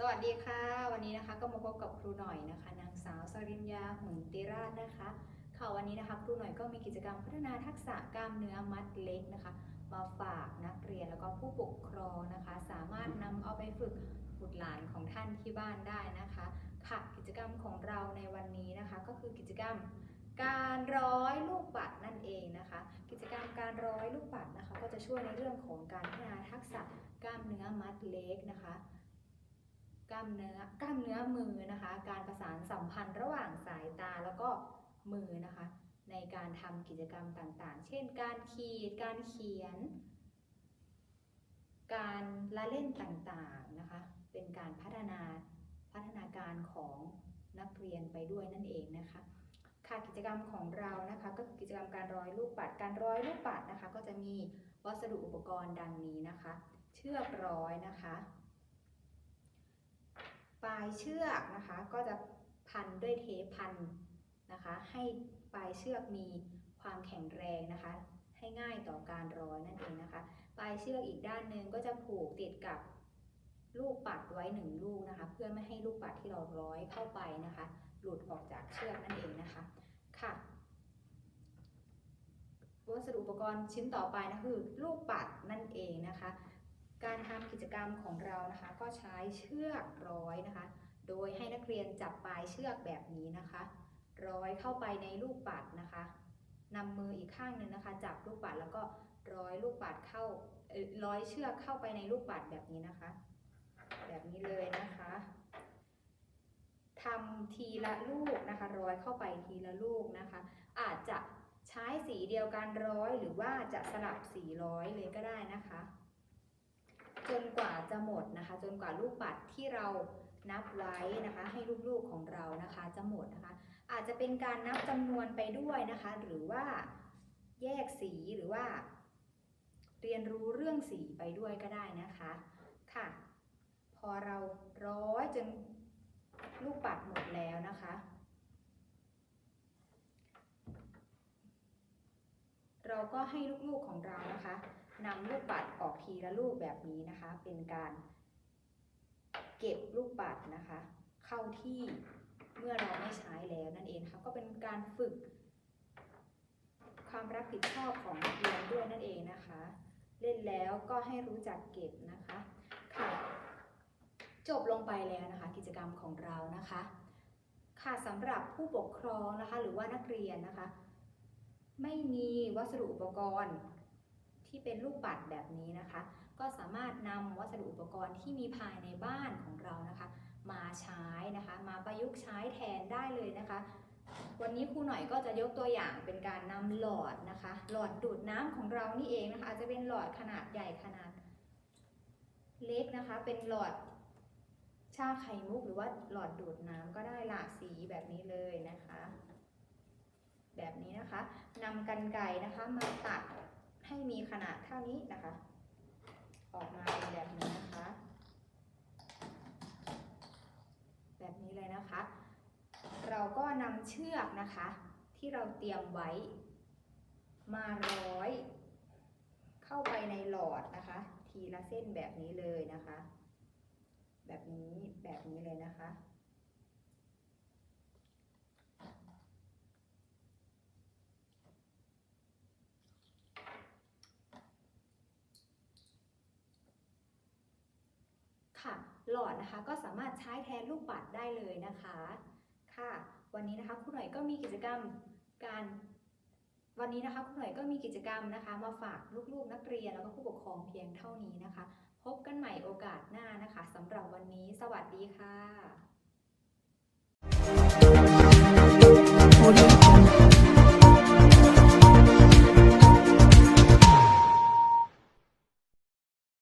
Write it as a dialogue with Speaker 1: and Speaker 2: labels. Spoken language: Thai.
Speaker 1: สวัสดีค่ะ วันนี้นะคะก็มาพบกับครูหน่อยนะคะ นางสาวสริญญาหุนติราชนะคะค่ะวันนี้นะคะครูหน่อยก็มีกิจกรรมพัฒนาทักษะกล้ามเนื้อมัดเล็กนะคะ มาฝากนักเรียนแล้วก็ผู้ปกครองนะคะ สามารถนำเอาไปฝึกบุตรหลานของท่านที่บ้านได้นะคะค่ะกิจกรรมของเราในวันนี้นะคะ ก็คือกิจกรรมการร้อยลูกปัดนั่นเองนะคะ กิจกรรมการร้อยลูกปัดนะคะ ก็จะช่วยในเรื่องของการพัฒนาทักษะกล้ามเนื้อมัดเล็กนะคะ กล้ามเนื้อกล้ามเนื้อมือนะคะ การประสานสัมพันธ์ระหว่างสายตาแล้วก็มือนะคะ ในการทำกิจกรรมต่างๆ เช่น การขีด การเขียน การละเล่นต่างๆนะคะ เป็นการพัฒนาพัฒนาการของนักเรียนไปด้วยนั่นเองนะคะค่ะกิจกรรมของเรานะคะก็คือกิจกรรมการร้อยลูกปัด การร้อยลูกปัดนะคะ ก็จะมีวัสดุอุปกรณ์ดังนี้นะคะ เชือกร้อยนะคะ ปลายเชือกนะคะ ก็จะพันด้วยเทปพันนะคะ ให้ปลายเชือกมีความแข็งแรงนะคะ ให้ง่ายต่อการร้อยนั่นเองนะคะ ปลายเชือกอีกด้านหนึ่งก็จะผูกติดกับลูกปัดไว้หนึ่งลูกนะคะ เพื่อไม่ให้ลูกปัดที่เราร้อยเข้าไปนะคะ หลุดออกจากเชือกนั่นเองนะคะค่ะวัสดุอุปกรณ์ชิ้นต่อไปนะคือลูกปัดนั่นเองนะคะ การทำกิจกรรมของเรานะคะก็ใช้เชือกร้อยนะคะ โดยให้นักเรียนจับปลายเชือกแบบนี้นะคะ ร้อยเข้าไปในลูกปัดนะคะนำมืออีกข้างหนึ่งนะคะจับลูกปัดแล้วก็ร้อยลูกปัดเข้าร้อยเชือกเข้าไปในลูกปัดแบบนี้นะคะ แบบนี้เลยนะคะทำทีละลูกนะคะ ร้อยเข้าไปทีละลูกนะคะ อาจจะใช้สีเดียวกันร้อยหรือว่าจะสลับสีร้อยเลยก็ได้นะคะ จนกว่าจะหมดนะคะ จนกว่าลูกปัดที่เรานับไว้นะคะ ให้ลูกๆของเรานะคะจะหมดนะคะ อาจจะเป็นการนับจำนวนไปด้วยนะคะ หรือว่าแยกสีหรือว่า เรียนรู้เรื่องสีไปด้วยก็ได้นะคะค่ะ พอเราร้อยจนลูกปัดหมดแล้วนะคะ เราก็ให้ลูกๆของเรานะคะ นำลูกปัดออกทีละลูกแบบนี้นะคะ เป็นการเก็บลูกปัดนะคะ เข้าที่เมื่อเราไม่ใช้แล้วนั่นเองค่ะก็เป็นการฝึก ความรับผิดชอบของนักเรียนด้วยนั่นเองนะคะ เล่นแล้วก็ให้รู้จักเก็บนะคะค่ะจบลงไปแล้วนะคะ กิจกรรมของเรานะคะ ค่ะสำหรับผู้ปกครองนะคะ หรือว่านักเรียนนะคะ ไม่มีวัสดุอุปกรณ์ ที่เป็นลูกปัดแบบนี้นะคะ ก็สามารถนำวัสดุอุปกรณ์ที่มีภายในบ้านของเรานะคะ มาใช้นะคะ มาประยุกต์ใช้แทนได้เลยนะคะ วันนี้ครูหน่อยก็จะยกตัวอย่างเป็นการนำหลอดนะคะ หลอดดูดน้ำของเรานี่เองนะคะอาจจะเป็นหลอดขนาดใหญ่ขนาดเล็กนะคะ เป็นหลอดชาไข่มุกหรือว่าหลอดดูดน้ำก็ได้หลากสีแบบนี้เลยนะคะ แบบนี้นะคะนำกันไก่นะคะมาตัด ให้มีขนาดเท่านี้นะคะ ออกมาเป็นแบบนี้นะคะ แบบนี้เลยนะคะ เราก็นำเชือกนะคะ ที่เราเตรียมไว้ มาร้อย เข้าไปในหลอดนะคะ ทีละเส้นแบบนี้เลยนะคะ แบบนี้แบบนี้เลยนะคะ ค่ะ หลอดนะคะก็สามารถใช้แทนลูกปัดได้เลยนะคะ ค่ะ วันนี้นะคะครูหน่อยก็มีกิจกรรมการวันนี้นะคะครูหน่อยก็มีกิจกรรมนะคะ มาฝากลูกๆนักเรียนแล้วก็ผู้ปกครองเพียงเท่านี้นะคะ พบกันใหม่โอกาสหน้านะคะสำหรับวันนี้ สวัสดีค่ะ